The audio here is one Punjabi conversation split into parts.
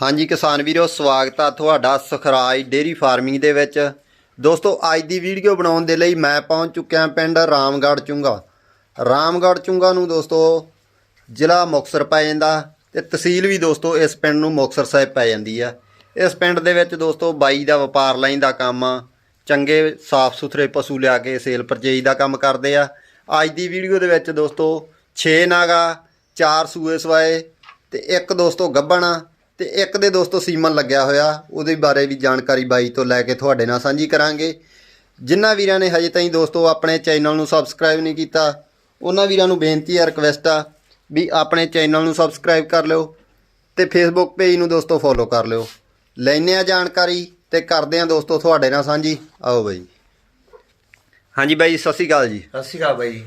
ਹਾਂਜੀ ਕਿਸਾਨ ਵੀਰੋ, ਸਵਾਗਤ ਆ ਤੁਹਾਡਾ ਸੁਖਰਾਜ ਡੇਰੀ ਫਾਰਮਿੰਗ ਦੇ ਵਿੱਚ। ਦੋਸਤੋ, ਅੱਜ ਦੀ ਵੀਡੀਓ ਬਣਾਉਣ ਦੇ ਲਈ ਮੈਂ ਪਹੁੰਚ ਚੁੱਕਿਆ ਪਿੰਡ ਰਾਮਗੜ੍ਹ ਚੁੰਗਾ। ਰਾਮਗੜ੍ਹ ਚੁੰਗਾ ਨੂੰ ਦੋਸਤੋ, ਜ਼ਿਲ੍ਹਾ ਮੁਕਤਸਰ ਪੈ ਜਾਂਦਾ ਤੇ ਤਹਿਸੀਲ ਵੀ ਦੋਸਤੋ ਇਸ ਪਿੰਡ ਨੂੰ ਮੁਕਤਸਰ ਸਾਹਿਬ ਪੈ ਜਾਂਦੀ ਆ। ਇਸ ਪਿੰਡ ਦੇ ਵਿੱਚ ਦੋਸਤੋ ਬਾਈ ਦਾ ਵਪਾਰ ਲਾਈਨ ਦਾ ਕੰਮ ਆ, ਚੰਗੇ ਸਾਫ਼ ਸੁਥਰੇ ਪਸ਼ੂ ਲਿਆ ਕੇ ਸੇਲ ਪਰਚੇਜ ਦਾ ਕੰਮ ਕਰਦੇ ਆ। ਅੱਜ ਦੀ ਵੀਡੀਓ ਦੇ ਵਿੱਚ ਦੋਸਤੋ 6 ਨਾਗਾ 4 ਸੂਏ ਸਵਾਏ ਤੇ ਇੱਕ ਦੋਸਤੋ ਗੱਬਣਾ ਤੇ ਇੱਕ ਦੇ ਦੋਸਤੋ ਸੀਮਨ ਲੱਗਿਆ ਹੋਇਆ, ਉਹਦੇ ਬਾਰੇ ਵੀ ਜਾਣਕਾਰੀ ਬਾਈ ਤੋਂ ਲੈ ਕੇ ਤੁਹਾਡੇ ਨਾਲ ਸਾਂਝੀ ਕਰਾਂਗੇ। ਜਿਨ੍ਹਾਂ ਵੀਰਾਂ ਨੇ ਹਜੇ ਤਾਈਂ ਦੋਸਤੋ ਆਪਣੇ ਚੈਨਲ ਨੂੰ ਸਬਸਕ੍ਰਾਈਬ ਨਹੀਂ ਕੀਤਾ, ਉਹਨਾਂ ਵੀਰਾਂ ਨੂੰ ਬੇਨਤੀ ਆ ਰਿਕਵੈਸਟ ਆ ਵੀ ਆਪਣੇ ਚੈਨਲ ਨੂੰ ਸਬਸਕ੍ਰਾਈਬ ਕਰ ਲਿਓ ਤੇ ਫੇਸਬੁੱਕ ਪੇਜ ਨੂੰ ਦੋਸਤੋ ਫੋਲੋ ਕਰ ਲਿਓ। ਲੈਨੇ ਆ ਜਾਣਕਾਰੀ ਤੇ ਕਰਦੇ ਆ ਦੋਸਤੋ ਤੁਹਾਡੇ ਨਾਲ ਸਾਂਝੀ। ਆਓ ਬਾਈ। ਹਾਂਜੀ ਬਾਈ, ਸਤਿ ਸ਼੍ਰੀ ਅਕਾਲ ਜੀ। ਸਤਿ ਸ਼੍ਰੀ ਅਕਾਲ ਬਾਈ।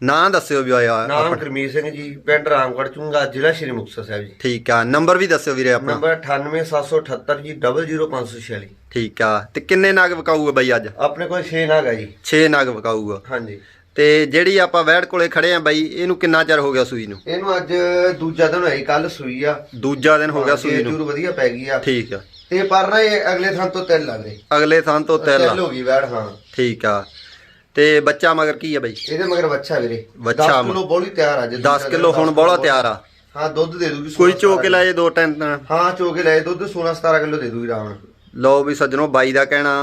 ਨਾਂ ਦੱਸਿਓ ਵੀ ਆਇਆ ਨਾਮ ਗੁਰਮੀਤ ਸਿੰਘ ਜੀ ਪਿੰਡ ਰਾਮਗੜ੍ਹ ਚੁੰਗਾ ਜ਼ਿਲ੍ਹਾ ਸ਼੍ਰੀ ਮੁਕਤਸਰ ਸਾਹਿਬ ਜੀ। ਠੀਕ ਆ ਨੰਬਰ ਵੀ ਦੱਸਿਓ ਵੀਰੇ ਆਪਣਾ। ਨੰਬਰ 98778 ਜੀ 00546 ਠੀਕ ਆ ਤੇ ਕਿੰਨੇ ਨਗ ਵਿਕਾਊਗਾ ਬਾਈ ਅੱਜ? ਆਪਣੇ ਕੋਲ 6 ਨਾਗ ਆ ਜੀ। 6 ਨਗ ਵਿਕਾਊਗਾ। ਹਾਂਜੀ। ਤੇ ਜਿਹੜੀ ਆਪਾਂ ਵੈੜ ਕੋਲੇ ਖੜੇ ਆ ਬਾਈ ਇਹਨੂੰ ਕਿੰਨਾ ਚਿਰ ਹੋ ਗਿਆ ਸੂਈ ਨੂੰ? ਇਹਨੂੰ ਅੱਜ ਦੂਜਾ ਦਿਨ ਹੋਇਆ ਕੱਲ ਸੂਈ ਆ। ਦੂਜਾ ਦਿਨ ਹੋ ਗਿਆ ਸੂਈ ਨੂੰ। ਜੂਰ ਵਧੀਆ ਪੈ ਗਈ ਆ। ਠੀਕ ਆ। ਤੇ ਪਰ ਨਾ ਇਹ ਅਗਲੇ ਥਾਂ ਤੋਂ ਤਿਲ ਲੱਗ ਰਹੀ ਅਗਲੇ ਥਾਂ ਤੋਂ ਤਿਲ ਤਿਲ ਹੋ ਗਈ ਵੈੜ ਹਾਂ। ਠੀਕ ਆ। ਤੇ ਬੱਚਾ ਮਗਰ ਕੀ ਆ ਬਾਈ? ਇਹਦੇ ਮਗਰ ਬੱਚਾ ਵੀਰੇ। ਬੱਚਾ 10 ਕਿਲੋ ਬੋਲੀ ਤਿਆਰ ਆ ਜੀ 10 ਕਿਲੋ ਹੁਣ ਬੋਲਾ ਤਿਆਰ ਆ। ਹਾਂ ਦੁੱਧ ਦੇ ਦੂਗੀ ਕੋਈ 16 ਚੋ ਕੇ ਲਾਏ ਦੋ ਟੈਂਟ ਹਾਂ ਚੋ ਕੇ ਲਾਏ ਦੁੱਧ 16 17 ਕਿਲੋ ਦੇ ਦੂਗੀ ਰਾਵਣ ਲਓ ਵੀ ਸੱਜਣੋ ਬਾਈ ਦਾ ਕਹਿਣਾ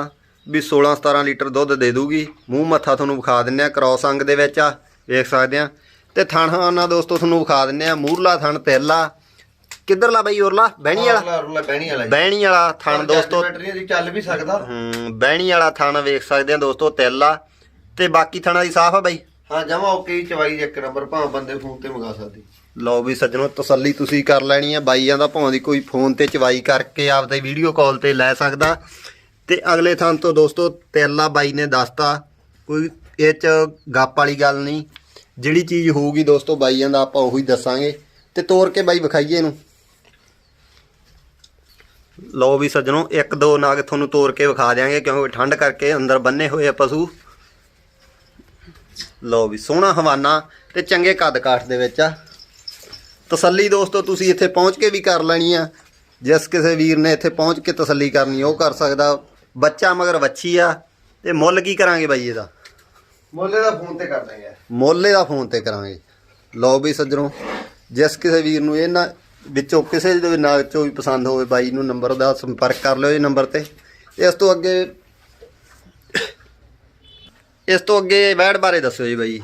ਵੀ 16 17 ਲੀਟਰ ਦੁੱਧ ਦੇ ਦੂਗੀ। ਮੂੰਹ ਮੱਥਾ ਤੁਹਾਨੂੰ ਵਿਖਾ ਦਿੰਨੇ ਆ ਕ੍ਰੋਸ ਅੰਗ ਦੇ ਵਿੱਚ ਆ ਵੇਖ ਸਕਦੇ ਆ ਤੇ ਥਣ ਨਾ ਦੋਸਤੋ ਤੁਹਾਨੂੰ ਵਿਖਾ ਦਿੰਨੇ ਆ ਮੂਰਲਾ ਥਣ ਤੇਲਾ ਕਿੱਧਰਲਾ ਬਾਈ ਉਰਲਾ? ਬਹਿਣੀ ਵਾਲਾ? ਰੁਲਾ ਰੁਲਾ ਬਹਿਣੀ ਵਾਲਾ ਬਹਿਣੀ ਵਾਲਾ ਥਣ ਦੋਸਤੋ। ਚੱਲ ਵੀ ਸਕਦਾ। ਹੂੰ ਬਹਿਣੀ ਵਾਲਾ ਥਣ ਵੇਖ ਸਕਦੇ ਆ ਦੋਸਤੋ ਤੇਲਾ ਤੇ ਬਾਕੀ ਥਣਾ ਦੀ ਸਾਫ਼ ਆ ਬਾਈ? ਹਾਂ ਜਮਾ ਓਕੇ ਚਵਾਈ ਇੱਕ ਨੰਬਰ ਭਾਵੇਂ ਬੰਦੇ ਫੋਨ ਤੇ ਮੰਗਾ ਸਕਦੇ। ਲਓ ਵੀ ਸੱਜਣੋ ਤਸੱਲੀ ਤੁਸੀਂ ਕਰ ਲੈਣੀ ਆ ਬਾਈਆਂ ਦਾ ਭਾਵੇਂ ਦੀ ਕੋਈ ਫੋਨ ਤੇ ਚਵਾਈ ਕਰਕੇ ਆਪਦਾ ਵੀਡੀਓ ਕਾਲ ਤੇ ਲੈ ਸਕਦਾ। ਤੇ ਅਗਲੇ ਥਾਂ ਤੋਂ ਦੋਸਤੋ ਤੇਲਾ ਬਾਈ ਨੇ ਦੱਸਤਾ ਕੋਈ ਇਹ ਚ ਗੱਪ ਵਾਲੀ ਗੱਲ ਨਹੀਂ। ਜਿਹੜੀ ਚੀਜ਼ ਹੋਊਗੀ ਦੋਸਤੋ ਬਾਈਆਂ ਦਾ ਆਪਾਂ ਉਹੀ ਦੱਸਾਂਗੇ। ਤੇ ਤੋੜ ਕੇ ਬਾਈ ਵਿਖਾਈਏ ਇਹਨੂੰ। ਲਓ ਵੀ ਸੱਜਣੋ ਇੱਕ ਦੋ ਨਾਗ ਤੁਹਾਨੂੰ ਤੋੜ ਕੇ ਵਿਖਾ ਦਿਆਂਗੇ ਕਿਉਂਕਿ ਠੰਡ ਕਰਕੇ ਅੰਦਰ ਬੰਨੇ ਹੋਏ ਆ ਪਸ਼ੂ। ਲਓ ਵੀ ਸੋਹਣਾ ਹਵਾਨਾ ਤੇ ਚੰਗੇ ਕੱਦ ਕਾਠ ਦੇ ਵਿੱਚ ਆ। ਤਸੱਲੀ ਦੋਸਤੋ ਤੁਸੀਂ ਇੱਥੇ ਪਹੁੰਚ ਕੇ ਵੀ ਕਰ ਲੈਣੀ ਆ। ਜਿਸ ਕਿਸੇ ਵੀਰ ਨੇ ਇੱਥੇ ਪਹੁੰਚ ਕੇ ਤਸੱਲੀ ਕਰਨੀ ਉਹ ਕਰ ਸਕਦਾ। ਬੱਚਾ ਮਗਰ ਵੱਛੀ ਆ ਤੇ ਮੁੱਲ ਕੀ ਕਰਾਂਗੇ ਬਾਈ ਇਹਦਾ? ਮੋਲੇ ਦਾ ਫੋਨ ਤੇ ਕਰ ਦਾਂਗੇ ਮੁੱਲ ਇਹਦਾ ਫੋਨ ਤੇ ਕਰਾਂਗੇ। ਲਓ ਵੀ ਸੱਜਣੋ ਜਿਸ ਕਿਸੇ ਵੀਰ ਨੂੰ ਇਹਨਾਂ ਵਿੱਚੋਂ ਕਿਸੇ ਦੇ ਵੀ ਨਾਲ ਚੋਂ ਵੀ ਪਸੰਦ ਹੋਵੇ ਬਾਈ ਨੂੰ ਨੰਬਰ ਦਾ ਸੰਪਰਕ ਕਰ ਲਿਓ ਇਹ ਨੰਬਰ ਤੇ। ਇਸ ਤੋਂ ਅੱਗੇ ਇਸ ਤੋਂ ਅੱਗੇ ਵੈੜ ਬਾਰੇ ਦੱਸਿਓ ਜੀ ਬਾਈ।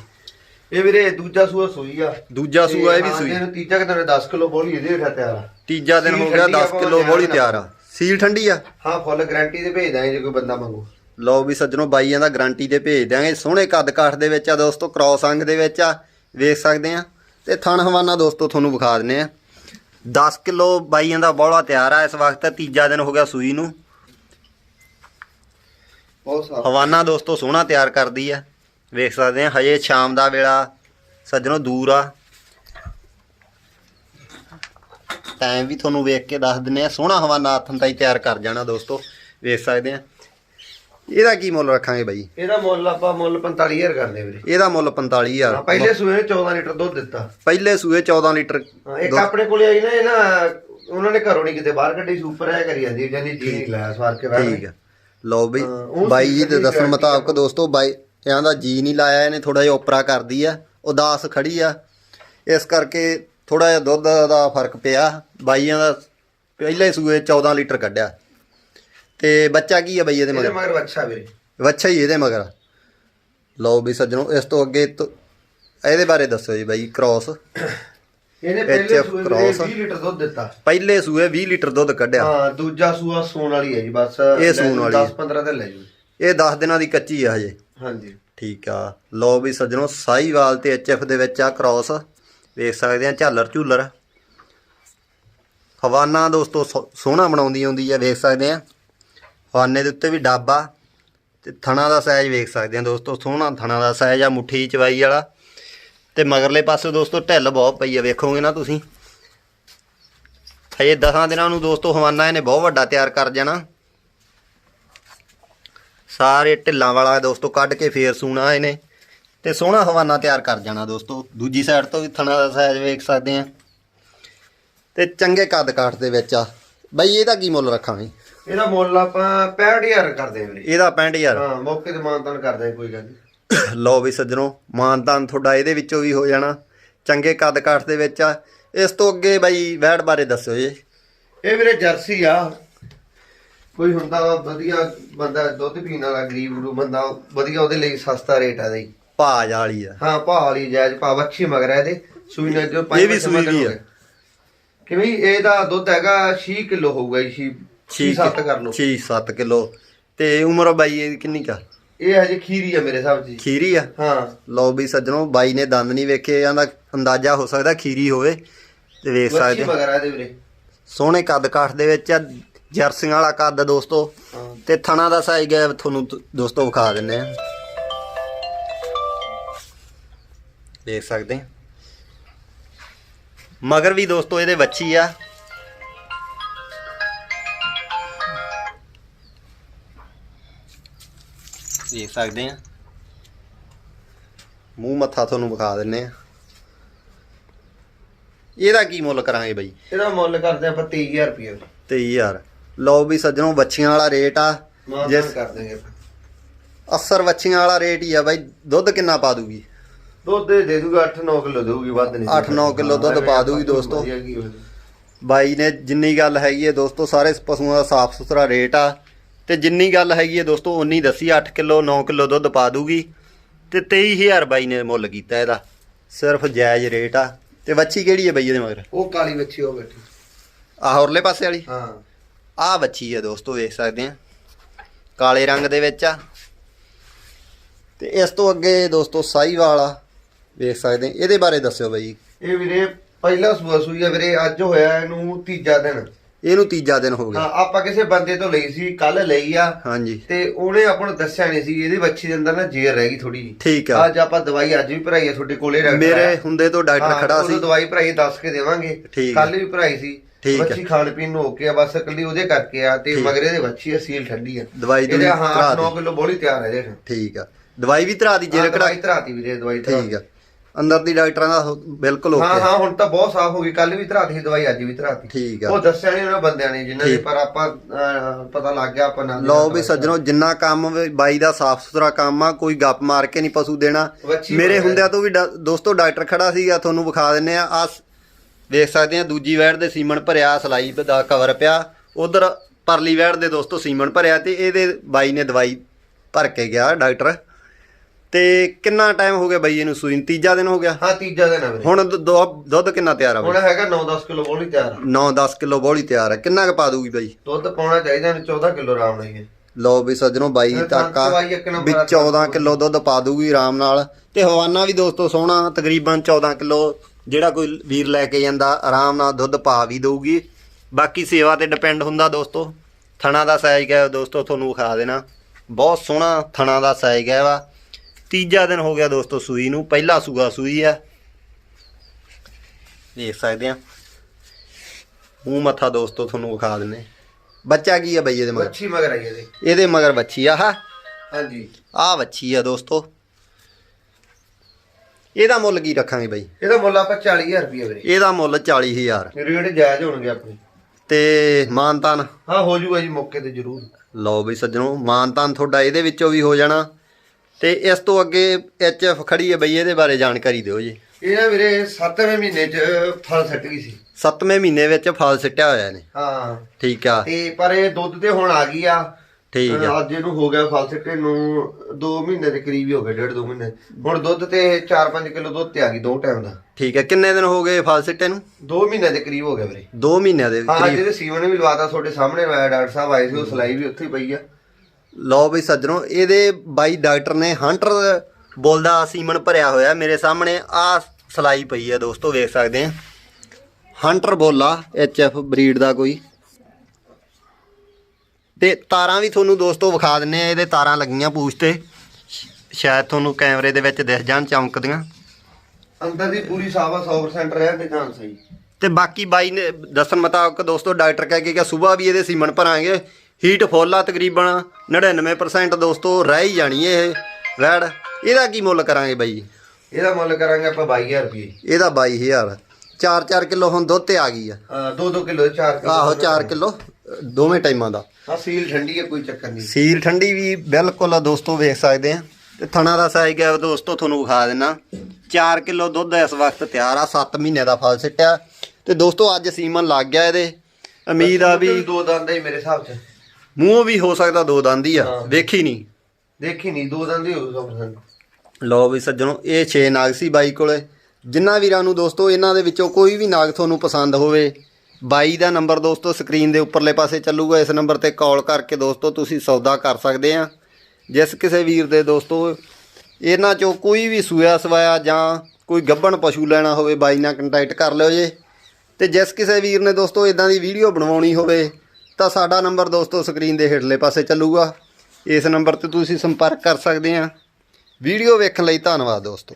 ਇਹ ਵੀਰੇ ਦੂਜਾ ਸੂਆ ਸੂਈ ਆ। ਦੂਜਾ ਸੂਆ ਇਹ ਵੀ ਸੂਈ। ਇਹਨੂੰ ਤੀਜਾ ਕਿ 10 ਕਿਲੋ ਬੋਲੀ ਇਹਦੇ ਹੇਠਾਂ ਤਿਆਰ ਆ। ਤੀਜਾ ਦਿਨ ਹੋ ਗਿਆ ਠੰਡੀ 10 ਆਪਾਂ ਕਿਲੋ ਬੋਲੀ ਤਿਆਰ ਆ। ਸੀਲ ਠੰਡੀ ਆ? ਹਾਂ ਫੁੱਲ ਗਾਰੰਟੀ ਦੇ ਭੇਜ ਦਾਂਗੇ ਜੇ ਕੋਈ ਬੰਦਾ ਮੰਗੂ। ਲਓ ਵੀ ਸੱਜਣੋ ਬਾਈਆਂ ਦਾ ਗਾਰੰਟੀ ਤੇ ਭੇਜ ਦਿਆਂਗੇ। ਸੋਹਣੇ ਕੱਦ ਕਾਠ ਦੇ ਵਿੱਚ ਆ ਦੋਸਤੋ ਕ੍ਰਾਸ ਅੰਗ ਦੇ ਵਿੱਚ ਆ। ਵੇਖ ਸਕਦੇ ਆ। ਤੇ ਥਣ ਹਵਾਨਾ ਦੋਸਤੋ ਤੁਹਾਨੂੰ ਵਿਖਾ ਦਿੰਨੇ ਆ। 10 ਕਿਲੋ ਬਾਈਆਂ ਦਾ ਬੋਲਾ ਤਿਆਰ ਆ ਇਸ ਵਕਤ ਤੀਜਾ ਦਿਨ ਹੋ ਗਿਆ ਸੂਈ ਨੂੰ। ਬਹੁਤ ਹਵਾਨਾ ਦੋਸਤੋ ਸੋਹਣਾ ਤਿਆਰ ਕਰਦੀ ਆ। ਵੇਖ ਸਕਦੇ ਆ ਹਜੇ ਸ਼ਾਮ ਦਾ ਵੇਲਾ ਸੱਜਣੋ ਦੂਰ ਆ। ਟਾਈਮ ਵੀ ਤੁਹਾਨੂੰ ਵੇਖ ਕੇ ਦੱਸ ਦਿੰਨੇ ਆ ਸੋਹਣਾ ਹਵਾਨਾ ਹੱਥਾਂ ਤਾਈ ਤਿਆਰ ਕਰ ਜਾਣਾ ਦੋਸਤੋ ਵੇਖ ਸਕਦੇ ਆ। ਇਹਦਾ ਕੀ ਮੁੱਲ ਰੱਖਾਂਗੇ ਬਾਈ? ਇਹਦਾ ਮੁੱਲ ਆਪਾਂ ਮੁੱਲ 45000 ਕਰਦੇ ਵੀਰੇ। ਇਹਦਾ ਮੁੱਲ 45000 ਹਾਂ, ਪਹਿਲੇ ਸੂਏ ਨੇ 14 ਲੀਟਰ ਦੁੱਧ ਦਿੱਤਾ। ਪਹਿਲੇ ਸੂਏ 14 ਲੀਟਰ ਹਾਂ, ਇੱਕ ਆਪਣੇ ਕੋਲੇ ਆਈ ਨਾ ਇਹ ਨਾ ਉਹਨਾਂ ਨੇ ਘਰੋਂ ਨਹੀਂ ਕਿਤੇ ਬਾਹਰ ਕੱਢੀ ਸੁਪਰ ਐ ਕਰੀ ਜਾਂਦੀ ਜਾਂਦੀ ਜੀ ਨਹੀਂ ਲਾਇਆ ਸਵਾਰ ਕੇ ਬੈਠ ਠੀਕ ਆ। ਲਓ ਬਈ ਬਾਈ ਜੀ ਦੇ ਦੱਸਣ ਮੁਤਾਬਕ ਦੋਸਤੋ ਬਾਈ ਇਹਨਾਂ ਦਾ ਜੀ ਨਹੀਂ ਲਾਇਆ ਇਹਨੇ ਥੋੜਾ ਜਿਹਾ ਉਪਰਾ ਕਰਦੀ ਆ ਉਦਾਸ ਖੜੀ ਆ। ਇਸ ਕਰਕੇ ਥੋੜਾ ਜਿਹਾ ਦੁੱਧ ਦਾ ਫ਼ਰਕ ਪਿਆ ਬਾਈਆਂ ਦਾ ਪਹਿਲੇ ਸੂਏ 14 ਲੀਟਰ ਕੱਢਿਆ। ਤੇ ਬੱਚਾ ਕੀ ਆ ਬਈ ਇਹਦੇ ਇਹਦੇ ਮਗਰ? ਮਗਰ ਬੱਚਾ ਵੀਰੇ। ਵੱਛਾ ਹੀ ਇਹਦੇ ਮਗਰ। ਲਓ ਵੀ ਸੱਜਣੋ ਇਸ ਤੋਂ ਅੱਗੇ ਇਹਦੇ ਬਾਰੇ ਦੱਸੋ ਜੀ ਬਾਈ ਕ੍ਰਾਸ ਇਹਨੇ ਪਹਿਲੇ HF ਸੂਏ cross। ਵੀਰੇ 20 ਲੀਟਰ ਦੁੱਧ ਦਿੱਤਾ। ਪਹਿਲੇ ਸੂਏ 20 ਲੀਟਰ ਦੁੱਧ ਕੱਢਿਆ। ਹਾਂ ਦੂਜਾ ਸੂਆ ਸੂਣ ਵਾਲੀ ਹੈ ਜੀ ਬਸ ਇਹ ਸੂਣ ਵਾਲੀ ਹੈ। 10 15 ਤੇ ਲੈ ਜੂ ਇਹ 10 ਦਿਨਾਂ ਦੀ ਕੱਚੀ ਆ ਹਜੇ। ਹਾਂਜੀ। ਠੀਕ ਆ। ਲਓ ਵੀ ਸੱਜਣੋ ਸਾਈਵਾਲ ਤੇ ਐਚਐਫ ਦੇ ਵਿੱਚ ਆ ਕ੍ਰਾਸ ਵੇਖ ਸਕਦੇ ਆ ਝਾਲਰ ਝੂਲਰ। ਹਵਾਨਾ ਦੋਸਤੋ ਸੋ- ਸੋਹਣਾ ਬਣਾਉਂਦੀ ਆਉਂਦੀ ਆ ਵੇਖ ਸਕਦੇ ਆ। ਹਵਾਨੇ ਦੇ ਉੱਤੇ ਵੀ ਡਾਬਾ ਤੇ ਥਣਾ ਦਾ ਸਾਈਜ਼ ਵੇਖ ਸਕਦੇ ਆ ਦੋਸਤੋ ਸੋਹਣਾ ਥਣਾ ਦਾ ਸਾਈਜ਼ ਆ ਮੁੱਠੀ ਚਵਾਈ ਵਾਲਾ। ਤੇ ਮਗਰਲੇ ਪਾਸੇ ਦੋਸਤੋ ਢਿੱਲ ਬਹੁਤ ਪਈ ਆ ਵੇਖੋਗੇ ਨਾ ਤੁਸੀਂ। ਹਜੇ 10 ਦਿਨਾਂ ਨੂੰ ਦੋਸਤੋ ਹਵਾਨਾ ਇਹਨੇ ਬਹੁਤ ਵੱਡਾ ਤਿਆਰ ਕਰ ਜਾਣਾ। ਸਾਰੇ ਢਿੱਲਾਂ ਵਾਲਾ ਦੋਸਤੋ ਕੱਢ ਕੇ ਫੇਰ ਸੂਣਾ ਇਹਨੇ। ਤੇ ਸੋਹਣਾ ਹਵਾਨਾ ਤਿਆਰ ਕਰ ਜਾਣਾ ਦੋਸਤੋ। ਦੂਜੀ ਸਾਈਡ ਤੋਂ ਵੀ ਥਣਾ ਦਾ ਸਾਈਜ਼ ਵੇਖ ਸਕਦੇ ਆ। ਤੇ ਚੰਗੇ ਕੱਦ ਕਾਠ ਦੇ ਵਿੱਚ ਆ। ਬਾਈ ਇਹਦਾ ਕੀ ਮੁੱਲ ਰੱਖਾਂਗੇ ਇਹਦਾ ਮੁੱਲ ਆਪਾਂ 65000 ਕਰਦੇ ਵੀਰੇ। ਇਹਦਾ 65000 ਹਾਂ ਮੌਕੇ ਤੇ ਮਾਨਤਾਨ ਕਰਦੇ ਕੋਈ ਗੱਲ ਨਹੀਂ ਲਓ ਵੀ ਸੱਜਣੋ ਮਾਨਤਾਨ ਤੁਹਾਡਾ ਇਹਦੇ ਵਿੱਚੋਂ ਵੀ ਹੋ ਜਾਣਾ। ਚੰਗੇ ਕੱਦ ਕਾਠ ਦੇ ਵਿੱਚ ਆ। ਇਸ ਤੋਂ ਅੱਗੇ ਬਾਈ ਵੈੜ ਬਾਰੇ ਦੱਸਿਓ ਜੀ। ਇਹ ਵੀਰੇ ਜਰਸੀ ਆ। ਕੋਈ ਹੁੰਦਾ ਵਧੀਆ ਬੰਦਾ ਦੁੱਧ ਪੀਣ ਵਾਲਾ ਗਰੀਬ ਗਰੂ ਬੰਦਾ ਵਧੀਆ ਉਹਦੇ ਲਈ ਸਸਤਾ ਰੇਟ ਆ ਦੇ ਭਾਜ ਵਾਲੀ ਆ। ਹਾਂ ਭਾਅ ਵਾਲੀ ਜਾਇਜ਼ ਭਾਅ ਅੱਛੀ ਮਗਰ ਹੈ ਇਹਦੇ। ਸੂਈ ਨੇ ਜੋ ਇਹ ਵੀ ਸੂਈ ਵੀ ਆ। ਕਿਵੇਂ ਇਹਦਾ ਦੁੱਧ ਹੈਗਾ 6 ਕਿਲੋ ਹੋਊਗਾ ਜੀ 6 7 ਕਰ ਲਓ। 6-7 ਕਿਲੋ। ਤੇ ਉਮਰ ਬਾਈ ਇਹ ਕਿੰਨੀ ਕਾ ਇਹ ਹਜੇ ਖੀਰੀ ਆ ਮੇਰੇ ਹਿਸਾਬ ਜੀ। ਖੀਰੀ ਆ? ਹਾਂ। ਲਓ ਵੀ ਸੱਜਣੋ ਬਾਈ ਨੇ ਦੰਦ ਨਹੀਂ ਵੇਖੇ ਜਾਂਦਾ ਅੰਦਾਜ਼ਾ ਹੋ ਸਕਦਾ ਖੀਰੀ ਹੋਵੇ ਤੇ ਵੇਖ ਸਕਦੇ ਮਗਰ ਹੈ ਇਹਦੇ ਵੀਰੇ। ਸੋਹਣੇ ਕੱਦ ਕਾਠ ਦੇ ਵਿੱਚ ਆ ਜਰਸੀਆਂ ਵਾਲਾ ਕੱਦ ਦੋਸਤੋ। ਹਾਂ। ਤੇ ਥਣਾ ਦਾ ਸਾਈਜ਼ ਗਿਆ ਤੁਹਾਨੂੰ ਦੋਸਤੋ ਵਿਖਾ ਦਿੰਨੇ ਆ। ਦੇਖ ਸਕਦੇ ਮਗਰ ਵੀ ਦੋਸਤੋ ਇਹਦੇ ਵੱਛੀ ਆ। ਦੇਖ ਸਕਦੇ ਆ। ਮੂੰਹ ਮੱਥਾ ਤੁਹਾਨੂੰ ਵਿਖਾ ਦਿੰਨੇ ਆ। ਇਹਦਾ ਕੀ ਮੁੱਲ ਕਰਾਂਗੇ ਬਾਈ? ਇਹਦਾ ਮੁੱਲ ਕਰਦੇ ਆਪਾਂ 23000 ਰੁਪਏ 23000 ਲਓ ਵੀ ਸੱਜਣੋ ਬੱਚੀਆਂ ਵਾਲਾ ਰੇਟ ਆ। ਜਿਸ ਕਰ ਦੇਂਗੇ ਅਸਰ ਬੱਚੀਆਂ ਵਾਲਾ ਰੇਟ ਹੀ ਆ ਬਾਈ। ਦੁੱਧ ਕਿੰਨਾ ਪਾ ਦੂਗੀ? ਦੁੱਧ ਦੇ ਦੇ ਦੂਗਾ 8-9 ਕਿਲੋ ਦੇਊਗੀ ਵੱਧ ਨਹੀਂ 8-9 ਕਿਲੋ ਦੁੱਧ ਪਾ ਦੂਗੀ ਦੋਸਤੋ। ਬਾਈ ਨੇ ਜਿੰਨੀ ਗੱਲ ਹੈਗੀ ਹੈ ਦੋਸਤੋ ਸਾਰੇ ਪਸ਼ੂਆਂ ਦਾ ਸਾਫ਼ ਸੁਥਰਾ ਰੇਟ ਆ। ਤੇ ਜਿੰਨੀ ਗੱਲ ਹੈਗੀ ਹੈ ਦੋਸਤੋ ਉਨੀ ਦੱਸੀ 8 ਕਿਲੋ 9 ਕਿਲੋ ਦੁੱਧ ਪਾ ਦੂਗੀ ਤੇ 23000 ਬਾਈ ਨੇ ਮੁੱਲ ਕੀਤਾ ਇਹਦਾ। ਸਿਰਫ ਜਾਇਜ਼ ਰੇਟ ਆ। ਤੇ ਬੱਚੀ ਕਿਹੜੀ ਹੈ ਬਾਈ ਇਹਦੇ ਮਗਰ? ਉਹ ਕਾਲੀ ਬੱਚੀ ਹੋ ਬੈਠੀ। ਆਹ ਹੋਰਲੇ ਪਾਸੇ ਵਾਲੀ? ਹਾਂ। ਆਹ ਬੱਚੀ ਹੈ ਦੋਸਤੋ ਵੇਖ ਸਕਦੇ ਆ ਕਾਲੇ ਰੰਗ ਦੇ ਵਿੱਚ ਆ। ਤੇ ਇਸ ਤੋਂ ਅੱਗੇ ਦੋਸਤੋ ਸਾਈਵਾਲ ਆ। ਵੇਖ ਸਕਦੇ। ਇਹਦੇ ਬਾਰੇ ਦੱਸਿਓ ਬਾਈ। ਇਹ ਵੀਰੇ ਪਹਿਲਾ ਸੂਆ ਸੂਈ ਆ ਵੀਰੇ ਅੱਜ ਹੋਇਆ ਇਹਨੂੰ ਤੀਜਾ ਦਿਨ। ਇਹਨੂੰ ਤੀਜਾ ਦਿਨ ਹੋ ਹਾਂ ਗਿਆ ਆਪਾਂ ਕਿਸੇ ਬੰਦੇ ਤੋਂ ਲਈ ਸੀ ਕੱਲ ਲਈ ਆ। ਹਾਂਜੀ। ਤੇ ਉਹਨੇ ਆਪਾਂ ਨੂੰ ਦੱਸਿਆ ਨਹੀਂ ਸੀ ਇਹਦੀ ਬੱਚੀ ਦੇ ਅੰਦਰ ਨਾ ਜੇਰ ਰਹਿ ਗਈ ਥੋੜੀ ਜੀ ਠੀਕ ਆ। ਅੱਜ ਆਪਾਂ ਦਵਾਈ ਅੱਜ ਵੀ ਭਰਾਈ ਆ ਤੁਹਾਡੇ ਕੋਲੇ ਡਾਕਟਰ ਮੇਰੇ। ਹੁੰਦੇ ਤੋਂ ਡਾਕਟਰ ਹਾਂ, ਖੜਾ ਸੀ। ਦਵਾਈ ਭਰਾਈ ਦੱਸ ਕੇ ਦੇਵਾਂਗੇ। ਠੀਕ ਆ। ਕੱਲ ਵੀ ਭਰਾਈ ਸੀ। ਠੀਕ ਆ। ਬੱਚੀ ਖਾਣ ਪੀਣ ਨੂੰ ਹੋ ਕੇ ਆ ਬਸ ਇਕੱਲੀ ਉਹਦੇ ਕਰਕੇ ਆ ਤੇ ਠੀਕ। ਮਗਰੇ ਦੇ ਬੱਚੀ ਆ ਸੀਲ ਠੰਡੀ ਆ। ਦਵਾਈ ਦੂਈ ਇਹਦੇ ਹਾਂ ਧਰਾ 9 ਦੀ। ਕਿਲੋ ਬੋਲੀ ਤਿਆਰ ਹੈ। ਠੀਕ ਆ। ਦਵਾਈ ਵੀ ਧਰਾ ਦੀ ਹਾਂ, ਜੇਰ ਕਢਾ ਦਵਾਈ ਧਰਾਤੀ ਵੀਰੇ ਦਵਾਈ ਧਰਾ ਠੀਕ ਆ। ਅੰਦਰ ਦੀ ਡਾਕਟਰਾਂ ਦਾ ਹੋ- ਬਿਲਕੁਲ ਹਾਂ ਓਕੇ ਹਾਂ ਹੁਣ ਤਾਂ ਬਹੁਤ ਸਾਫ਼ ਹੋ ਗਈ। ਕੱਲ ਵੀ ਧਰਾਤੀ ਦਵਾਈ ਅੱਜ ਵੀ ਧਰਾਤੀ। ਠੀਕ ਆ। ਉਹ ਦੱਸਿਆ ਨਹੀਂ ਉਹਨਾਂ ਬੰਦਿਆਂ ਨੇ ਜਿਨ੍ਹਾਂ ਨੇ ਠੀਕ। ਪਰ ਆਪਾਂ ਅਹ, ਪਤਾ ਲੱਗ ਗਿਆ ਆਪਾਂ ਨਾਲ ਲਓ ਵੀ ਸੱਜਣੋ ਜਿੰਨਾ ਕੰਮ ਵੀ ਬਾਈ ਦਾ ਸਾਫ਼ ਸੁਥਰਾ ਕੰਮ ਆ ਕੋਈ ਗੱਪ ਮਾਰ ਕੇ ਨਹੀਂ ਪਸ਼ੂ ਦੇਣਾ। ਵੱਛੀ ਮੇਰੇ ਹੁੰਦਿਆਂ ਤੋਂ ਵੀ ਡਾ- ਦੋਸਤੋ ਡਾਕਟਰ ਖੜਾ ਸੀਗਾ ਤੁਹਾਨੂੰ ਵਿਖਾ ਦਿੰਨੇ ਆ। ਆ ਵੇਖ ਸਕਦੇ ਆ ਦੂਜੀ ਵੈੜ ਦੇ ਸੀਮਨ ਭਰਿਆ ਸਲਾਈ ਦਾ ਕਵਰ ਪਿਆ। ਉਧਰ ਪਰਲੀ ਵੈੜ ਦੇ ਦੋਸਤੋ ਸੀਮਨ ਭਰਿਆ ਤੇ ਇਹਦੇ ਬਾਈ ਨੇ ਦਵਾਈ ਭਰ ਕੇ ਗਿਆ ਡਾਕਟਰ। ਤੇ ਕਿੰਨਾ ਟਾਈਮ ਹੋ ਗਿਆ ਬਾਈ ਇਹਨੂੰ ਸੂਈ? ਨੂੰ? ਤੀਜਾ ਦਿਨ ਹੋ ਗਿਆ। ਹਾਂ ਤੀਜਾ ਦਿਨ ਆ ਵੀਰੇ। ਹੁਣ ਦੁ- ਦੁ- ਦੁੱਧ ਕਿੰਨਾ ਤਿਆਰ ਆ ਹੁਣ ਹੈਗਾ 9-10 ਕਿਲੋ ਬੋਲੀ ਤਿਆਰ 9-10 ਕਿਲੋ ਬੋਲੀ ਤਿਆਰ ਆ। ਕਿੰਨਾ ਕੁ ਪਾ ਦੂਗੀ ਬਾਈ? ਦੁੱਧ ਪਾਉਣਾ ਚਾਹੀਦਾ ਇਹਨੂੰ 14 ਕਿਲੋ ਆਰਾਮ ਨਾਲ ਹੀ ਲਓ ਵੀ ਸੱਜਣੋ ਬਾਈ ਇਹ ਤੱਕ ਆ ਦਵਾਈ ਇੱਕ ਨੰਬਰ ਵੀ ਆ 14 ਕਿਲੋ ਦੁੱਧ ਪਾ ਦੂਗੀ ਆਰਾਮ ਨਾਲ। ਤੇ ਹਵਾਨਾ ਵੀ ਦੋਸਤੋ ਸੋਹਣਾ ਤਕਰੀਬਨ 14 ਕਿਲੋ ਜਿਹੜਾ ਕੋਈ ਵੀਰ ਲੈ ਕੇ ਜਾਂਦਾ ਆਰਾਮ ਨਾਲ ਦੁੱਧ ਪਾ ਵੀ ਦਊਗੀ। ਬਾਕੀ ਸੇਵਾ ਤੇ ਡਿਪੈਂਡ ਹੁੰਦਾ ਦੋਸਤੋ। ਥਣਾ ਦਾ ਸਾਈਜ਼ ਗਿਆ ਦੋਸਤੋ ਤੁਹਾਨੂੰ ਵਿਖਾ ਦੇਣਾ। ਬਹੁਤ ਸੋਹਣਾ ਥਣਾ ਦਾ ਸਾਈਜ਼ ਗਿਆ ਵਾ। ਤੀਜਾ ਦਿਨ ਹੋ ਗਿਆ ਦੋਸਤੋ ਸੂਈ ਨੂੰ ਪਹਿਲਾ ਸੂਆ ਸੂਈ ਆ। ਦੇਖ ਸਕਦੇ ਆ। ਮੂੰਹ ਮੱਥਾ ਦੋਸਤੋ ਤੁਹਾਨੂੰ ਵਿਖਾ ਦਿੰਨੇ ਬੱਚਾ ਕੀ ਆ ਬਈ ਇਹਦੇ ਮਗਰ? ਬੱਚੀ ਮਗਰ ਆਈ ਇਹਦੇ। ਇਹਦੇ ਮਗਰ ਬੱਚੀ ਆ ਹਾਂਜੀ। ਆਹ ਬੱਚੀ ਆ ਦੋਸਤੋ। ਇਹਦਾ ਮੁੱਲ ਕੀ ਰੱਖਾਂਗੇ ਬਾਈ? ਇਹਦਾ ਮੁੱਲ ਆਪਾਂ 40000 ਰੁਪਏ ਵੀਰੇ। ਇਹਦਾ ਮੁੱਲ 40000 ਰੇਟ ਜਾਇਜ਼ ਹੋਣਗੇ ਆਪਣੇ। ਤੇ ਮਾਨਤਾਨ? ਹਾਂ ਹੋ ਜੂਗਾ ਜੀ ਮੌਕੇ ਤੇ ਜ਼ਰੂਰ। ਲਓ ਬਈ ਸੱਜਣੋ ਮਾਨਤਾਨ ਤੁਹਾਡਾ ਇਹਦੇ ਵਿੱਚੋਂ ਵੀ ਹੋ ਜਾਣਾ। ਤੇ ਇਸ ਤੋਂ ਅੱਗੇ ਐਚਐਫ ਖੜੀ ਹੈ ਬਈ ਇਹਦੇ ਬਾਰੇ ਜਾਣਕਾਰੀ ਦਿਓ ਜੀ। ਇਹ ਨਾ ਵੀਰੇ 7ਵੇਂ ਮਹੀਨੇ 'ਚ ਫਲ ਸੱਟ ਗਈ ਸੀ। 7ਵੇਂ ਮਹੀਨੇ ਵਿੱਚ ਫਲ ਸਿੱਟਿਆ ਹੋਇਆ ਨੇ ਹਾਂ। ਠੀਕ ਆ। ਤੇ ਪਰ ਇਹ ਦੁੱਧ ਤੇ ਹੁਣ ਆ ਗਈ ਆ। ਠੀਕ ਆ। ਅੱਜ ਇਹਨੂੰ ਹੋ ਗਿਆ ਫਲ ਸਿੱਟੇ ਨੂੰ 2 ਮਹੀਨੇ ਦੇ ਕਰੀਬ ਹੀ ਹੋ ਗਏ ਡੇਢ 2 ਮਹੀਨੇ। ਹੁਣ ਦੁੱਧ ਤੇ 4-5 ਕਿਲੋ ਦੁੱਧ ਤੇ ਆ ਗਈ ਦੋ ਟਾਈਮ ਦਾ। ਠੀਕ ਹੈ ਕਿੰਨੇ ਦਿਨ ਹੋ ਗਏ ਫਲ ਸਿੱਟੇ ਨੂੰ? 2 ਮਹੀਨੇ ਦੇ ਕਰੀਬ ਹੋ ਗਿਆ ਵੀਰੇ। 2 ਮਹੀਨਿਆਂ ਦੇ ਹਾਂ ਕਰੀਬ। ਜਿਹਦੇ ਸੀਵਨ ਵੀ ਲਵਾਤਾ ਤੁਹਾਡੇ ਸਾਹਮਣੇ ਆਇਆ ਡਾਕਟਰ ਸਾਹਿਬ ਆਏ ਸੀ ਉਹ ਸਲਾਈ ਵੀ ਉੱਥੇ ਹੀ ਪਈ ਆ। ਲਓ ਬਈ ਸੱਜਣੋ ਇਹਦੇ ਬਾਈ ਡਾਕਟਰ ਨੇ ਹੰਟਰ ਬੋਲ ਦਾ ਸੀਮਨ ਭਰਿਆ ਹੋਇਆ ਮੇਰੇ ਸਾਹਮਣੇ ਆ ਸਲਾਈ ਪਈ ਆ ਦੋਸਤੋ ਵੇਖ ਸਕਦੇ ਆ। ਹੰਟਰ ਬੋਲਾ ਐਚਐਫ ਬਰੀਡ ਦਾ ਕੋਈ। ਤੇ ਤਾਰਾਂ ਵੀ ਤੁਹਾਨੂੰ ਦੋਸਤੋ ਵਿਖਾ ਦਿੰਨੇ ਆ ਇਹਦੇ ਤਾਰਾਂ ਲੱਗੀਆਂ ਪੂਛ ਤੇ। ਸ਼ਾਇਦ ਤੁਹਾਨੂੰ ਕੈਮਰੇ ਦੇ ਵਿੱਚ ਦਿਖ ਜਾਣ ਚਮਕਦੀਆਂ। ਅੰਦਰ ਦੀ ਪੂਰੀ ਸਾਵਾ 100% ਰਹਿ ਤੇ ਜਾਨ ਸਹੀ। ਤੇ ਬਾਕੀ ਬਾਈ ਨੇ ਦੱਸਣ ਮੁਤਾਬਕ ਦੋਸਤੋ ਡਾਕਟਰ ਕਹਿ ਕੇ ਗਿਆ ਸਵੇਰ ਵੀ ਇਹਦੇ ਸੀਮਨ ਭਰਾਂਗੇ। ਹੀਟ ਫੁੱਲ ਆ ਤਕਰੀਬਨ 99% ਦੋਸਤੋ ਰਹਿ ਹੀ ਜਾਣੀ ਇਹ। ਵੈੜ ਇਹਦਾ ਕੀ ਮੁੱਲ ਕਰਾਂਗੇ ਬਾਈ? ਇਹਦਾ ਮੁੱਲ ਕਰਾਂਗੇ ਆਪਾਂ 22000 ਰੁਪਏ। ਇਹਦਾ 22000 4-4 ਕਿਲੋ ਹੁਣ ਦੁੱਧ ਤੇ ਆ ਗਈ ਆ। ਹਾਂ 2-2 ਕਿਲੋ 4 ਕਿਲੋ। ਆਹੋ 4 ਕਿਲੋ। ਦੋਵੇਂ ਟਾਈਮਾਂ ਦਾ। ਹਾਂ ਸੀਲ ਠੰਡੀ ਹੈ ਕੋਈ ਚੱਕਰ ਨਹੀਂ। ਸੀਲ ਠੰਡੀ ਵੀ ਬਿਲਕੁਲ ਦੋਸਤੋ ਵੇਖ ਸਕਦੇ ਆ। ਤੇ ਥਣਾ ਦਾ ਸਾਈਜ਼ ਹੈ ਦੋਸਤੋ ਤੁਹਾਨੂੰ ਵਿਖਾ ਦੇਣਾ 4 ਕਿਲੋ ਦੁੱਧ ਇਸ ਵਕਤ ਤਿਆਰ ਆ 7 ਮਹੀਨੇ ਦਾ ਫਲ ਸਿੱਟਿਆ। ਤੇ ਦੋਸਤੋ ਅੱਜ ਸੀਮਨ ਲੱਗ ਗਿਆ ਇਹਦੇ। ਉਮੀਦ ਆ ਵੀ ਦੋ ਦੰਦ ਹੀ ਮੇਰੇ ਹਿਸਾਬ 'ਚ। ਮੂੰਹ ਵੀ ਹੋ ਸਕਦਾ ਦੋ ਦੰਦ ਹੀ ਆ ਹਾਂ। ਵੇਖੀ ਨਹੀਂ। ਦੇਖੀ ਨਹੀਂ ਦੋ ਦੰਦ ਹੀ ਹੋਊਗਾ ਪਸੰਦ ਲਓ ਵੀ ਸੱਜਣੋ ਇਹ 6 ਨਾਗ ਸੀ ਬਾਈ ਕੋਲੇ। ਜਿਨ੍ਹਾਂ ਵੀਰਾਂ ਨੂੰ ਦੋਸਤੋ ਇਹਨਾਂ ਦੇ ਵਿੱਚੋਂ ਕੋਈ ਵੀ ਨਾਗ ਤੁਹਾਨੂੰ ਪਸੰਦ ਹੋਵੇ ਬਾਈ ਦਾ ਨੰਬਰ ਦੋਸਤੋ ਸਕਰੀਨ ਦੇ ਉੱਪਰਲੇ ਪਾਸੇ ਚੱਲੂਗਾ। ਇਸ ਨੰਬਰ ਤੇ ਕਾਲ ਕਰਕੇ ਦੋਸਤੋ ਤੁਸੀਂ ਸੌਦਾ ਕਰ ਸਕਦੇ ਆ। ਜਿਸ ਕਿਸੇ ਵੀਰ ਦੇ ਦੋਸਤੋ ਇਹਨਾਂ ਚੋਂ ਕੋਈ ਵੀ ਸੂਆ ਸਵਾਇਆ ਜਾਂ ਕੋਈ ਗੱਭਣ ਪਸ਼ੂ ਲੈਣਾ ਹੋਵੇ ਬਾਈ ਨਾਲ ਕੰਟੈਕਟ ਕਰ ਲਿਓ ਜੇ। ਤੇ ਜਿਸ ਕਿਸੇ ਵੀਰ ਨੇ ਦੋਸਤੋ ਇਦਾਂ ਦੀ ਵੀਡੀਓ ਬਣਵਾਉਣੀ ਹੋਵੇ ਤਾਂ ਸਾਡਾ ਨੰਬਰ ਦੋਸਤੋ ਸਕਰੀਨ ਦੇ ਹੇਠਲੇ ਪਾਸੇ ਚੱਲੂਗਾ। ਇਸ ਨੰਬਰ ਤੇ ਤੁਸੀਂ ਸੰਪਰਕ ਕਰ ਸਕਦੇ ਆ। ਵੀਡੀਓ ਵੇਖਣ ਲਈ ਧੰਨਵਾਦ ਦੋਸਤੋ।